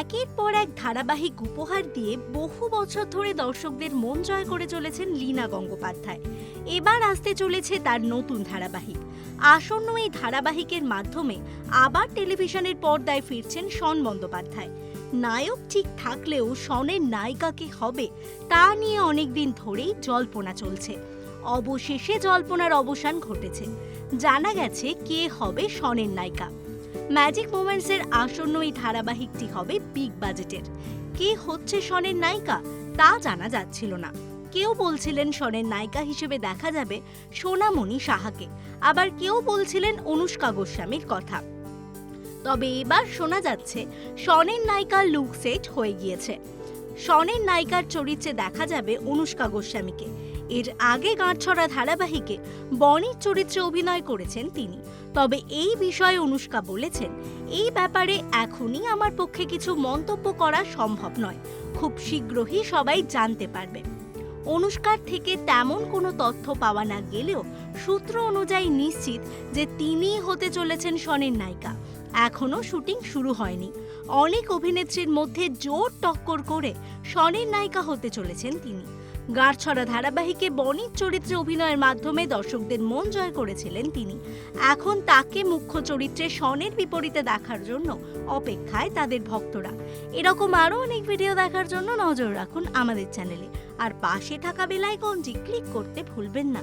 একের পর এক ধারাবাহিক উপহার দিয়ে বহু বছর ধরে দর্শকদের মন জয় করে চলেছেন লীনা গঙ্গোপাধ্যায়। এবার আসতে চলেছে তার নতুন ধারাবাহিক। আসন্ন এই ধারাবাহিকের মাধ্যমে আবার টেলিভিশনের পর্দায় ফিরছেন শন বন্দ্যোপাধ্যায়। নায়ক ঠিক থাকলেও শনের নায়িকা কে হবে তা নিয়ে অনেকদিন ধরেই জল্পনা চলছে। অবশেষে জল্পনার অবসান ঘটেছে। জানা গেছে কে হবে শনের নায়িকা। ম্যাজিক মোমেন্টসের আসন্ন এই ধারাবাহিকটি হবে বিগ বাজেটের কে হচ্ছে শনের নায়িকা তা জানা যাচ্ছিল না। কেউ বলছিলেন শনের নায়িকা হিসেবে দেখা যাবে সোনামণি সাহাকে। আবার কেউ বলছিলেন অনুষ্কা গোস্বামীর কথা। তবে এবার শোনা যাচ্ছে, শনের নায়িকা লুক সেট হয়ে গিয়েছে। শনের নায়িকার চরিত্রে দেখা যাবে অনুষ্কা গোস্বামীকে। এর আগে গাঁটছড়া ধারাবাহিকে বনির চরিত্রে অভিনয় করেছেন তিনি। তবে এই বিষয়ে অনুষ্কা বলেছেন, এই ব্যাপারে এখনই আমার পক্ষে কিছু মন্তব্য করা সম্ভব নয়। খুব শীঘ্রই সবাই জানতে পারবে। অনুষ্কার থেকে তেমন কোনো তথ্য পাওয়া না গেলেও সূত্র অনুযায়ী নিশ্চিত যে তিনিই হতে চলেছেন শনের নায়িকা। এখনও শুটিং শুরু হয়নি। অনেক অভিনেত্রীর মধ্যে জোর টক্কর করে শনের নায়িকা হতে চলেছেন তিনি। গাঁটছড়া ধারাবাহিকে বনির চরিত্রে অভিনয়ের মাধ্যমে দর্শকদের মন জয় করেছিলেন তিনি। এখন তাকে মুখ্য চরিত্রে শনের বিপরীতে দেখার জন্য অপেক্ষায় তাদের ভক্তরা। এরকম আরও অনেক ভিডিও দেখার জন্য নজর রাখুন আমাদের চ্যানেলে আর পাশে থাকা বেল আইকনটি ক্লিক করতে ভুলবেন না।